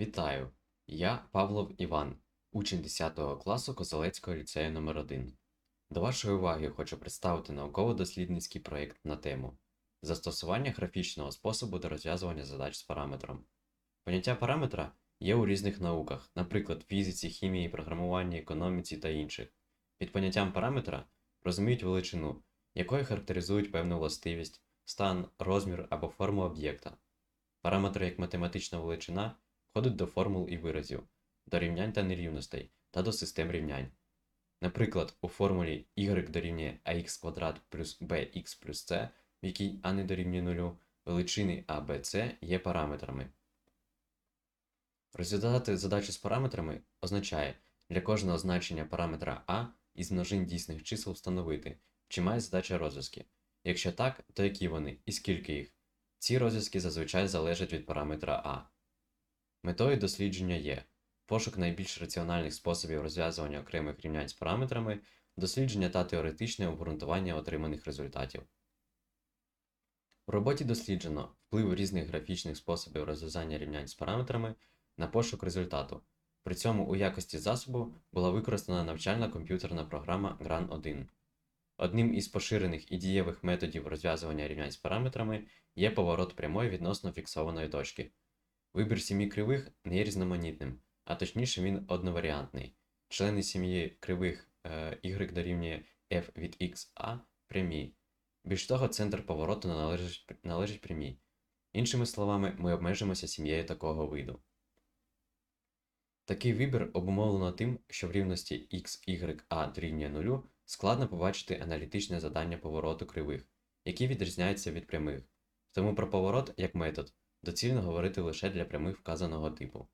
Вітаю! Я Павлов Іван, учень 10 класу Козелецького ліцею номер 1 До вашої уваги хочу представити науково-дослідницький проєкт на тему Застосування графічного способу до розв'язування задач з параметром. Поняття параметра є у різних науках, наприклад, фізиці, хімії, програмуванні, економіці та інших. Під поняттям параметра розуміють величину, якою характеризують певну властивість, стан, розмір або форму об'єкта. Параметри як математична величина входить до формул і виразів, до рівнянь та нерівностей та до систем рівнянь. Наприклад, у формулі y дорівнює ax квадрат плюс bx плюс c, в якій а не дорівнює нулю, величини а, b, c є параметрами. Розв'язати задачу з параметрами означає для кожного значення параметра а із множин дійсних чисел встановити, чи має задача розв'язки. Якщо так, то які вони і скільки їх. Ці розв'язки зазвичай залежать від параметра а. Метою дослідження є пошук найбільш раціональних способів розв'язування окремих рівнянь з параметрами, дослідження та теоретичне обґрунтування отриманих результатів. У роботі досліджено вплив різних графічних способів розв'язання рівнянь з параметрами на пошук результату. При цьому у якості засобу була використана навчальна комп'ютерна програма GRAN 1. Одним із поширених і дієвих методів розв'язування рівнянь з параметрами є поворот прямої відносно фіксованої точки. Вибір сім'ї кривих не є різноманітним, а точніше він одноваріантний. Члени сім'ї кривих е, y дорівнює f від x a прямі. Більш того, центр повороту належить, належить прямій. Іншими словами, ми обмежимося сім'єю такого виду. Такий вибір обумовлено тим, що в рівності x, y, a дорівнює 0 складно побачити аналітичне задання повороту кривих, які відрізняються від прямих. Тому про поворот як метод доцільно говорити лише для прямих вказаного типу.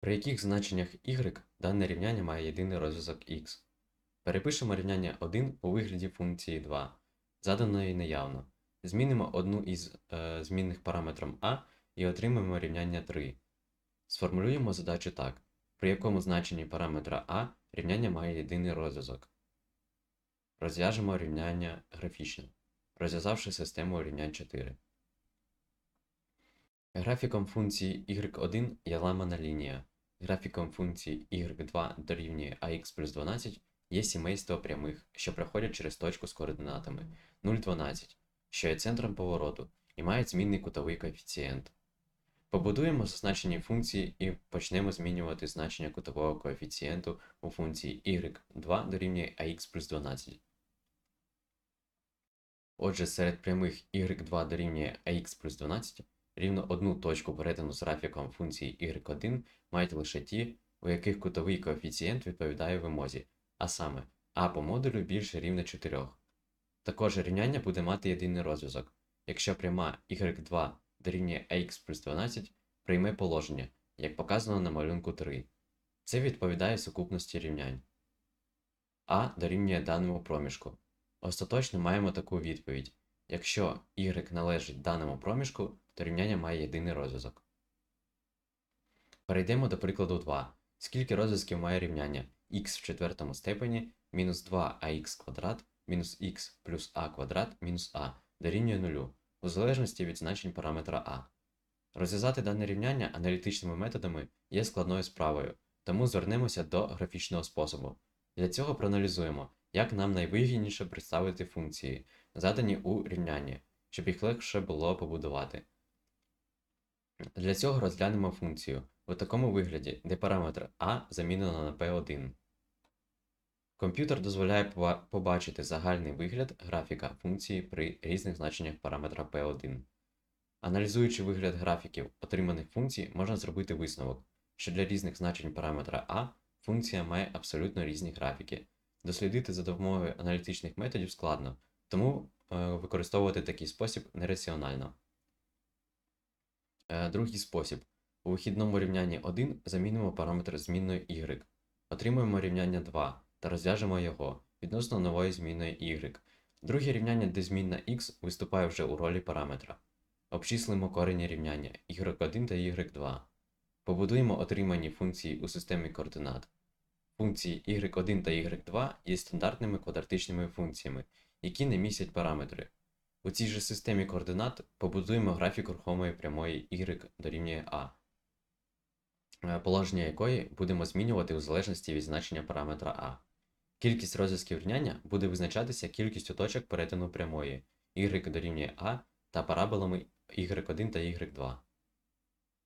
При яких значеннях y дане рівняння має єдиний розв'язок x. Перепишемо рівняння 1 у вигляді функції 2, заданої неявно. Змінимо одну із е, змінних параметром a і отримаємо рівняння 3. Сформулюємо задачу так, при якому значенні параметра a рівняння має єдиний розв'язок. Розв'яжемо рівняння графічно, розв'язавши систему рівнянь 4. Графіком функції y1 є ламана лінія. Графіком функції y2 дорівнює ax плюс 12 є сімейство прямих, що проходять через точку з координатами 0,12, що є центром повороту і мають змінний кутовий коефіцієнт. Побудуємо зазначені функції і почнемо змінювати значення кутового коефіцієнту у функції y2 дорівнює ax плюс 12. Отже, серед прямих y2 дорівнює ax плюс 12 рівно одну точку перетину з графіком функції y1 мають лише ті, у яких кутовий коефіцієнт відповідає вимозі, а саме а по модулю більше рівне 4. Також рівняння буде мати єдиний розв'язок, якщо пряма y2 дорівнює ax плюс 12 прийме положення, як показано на малюнку 3. Це відповідає сукупності рівнянь. А дорівнює даному проміжку. Остаточно маємо таку відповідь. Якщо y належить даному проміжку, то рівняння має єдиний розв'язок. Перейдемо до прикладу 2. Скільки розв'язків має рівняння x в четвертому степені мінус 2ax квадрат мінус х плюс а квадрат мінус а дорівнює 0, у залежності від значень параметра а. Розв'язати дане рівняння аналітичними методами є складною справою, тому звернемося до графічного способу. Для цього проаналізуємо, як нам найвигідніше представити функції, задані у рівнянні, щоб їх легше було побудувати. Для цього розглянемо функцію у такому вигляді, де параметр а замінено на p1. Комп'ютер дозволяє побачити загальний вигляд графіка функції при різних значеннях параметра p1. Аналізуючи вигляд графіків отриманих функцій, можна зробити висновок, що для різних значень параметра а функція має абсолютно різні графіки. Дослідити за допомогою аналітичних методів складно, тому е, використовувати такий спосіб нераціонально. Е, Другий спосіб. У вихідному рівнянні 1 замінимо параметр змінної y. Отримуємо рівняння 2 та розв'яжемо його відносно нової змінної y. Друге рівняння, де змінна x виступає вже у ролі параметра. Обчислимо корені рівняння y1 та y2. Побудуємо отримані функції у системі координат. Функції y1 та y2 є стандартними квадратичними функціями, які не містять параметри. У цій же системі координат побудуємо графік рухомої прямої y дорівнює a, е, положення якої будемо змінювати у залежності від значення параметра a. Кількість розв'язків рівняння буде визначатися кількістю точок перетину прямої y дорівнює a та параболами y1 та y2.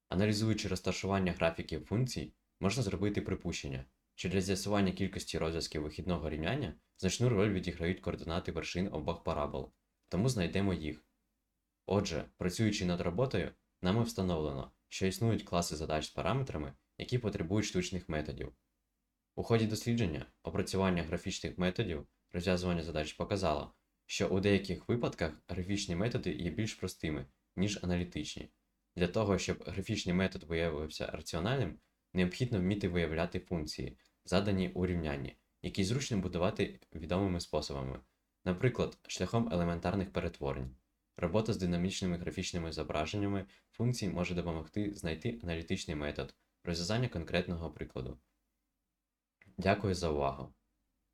Аналізуючи розташування графіків функцій, можна зробити припущення, для з'ясування кількості розв'язків вихідного рівняння значну роль відіграють координати вершин обох парабол, тому знайдемо їх. Отже, працюючи над роботою, нами встановлено, що існують класи задач з параметрами, які потребують штучних методів. У ході дослідження опрацювання графічних методів розв'язування задач показало, що у деяких випадках графічні методи є більш простими, ніж аналітичні. Для того, щоб графічний метод виявився раціональним, необхідно вміти виявляти функції, задані у які зручно будувати відомими способами, наприклад, шляхом елементарних перетворень. Робота з динамічними графічними зображеннями функцій може допомогти знайти аналітичний метод розв'язання конкретного прикладу. Дякую за увагу!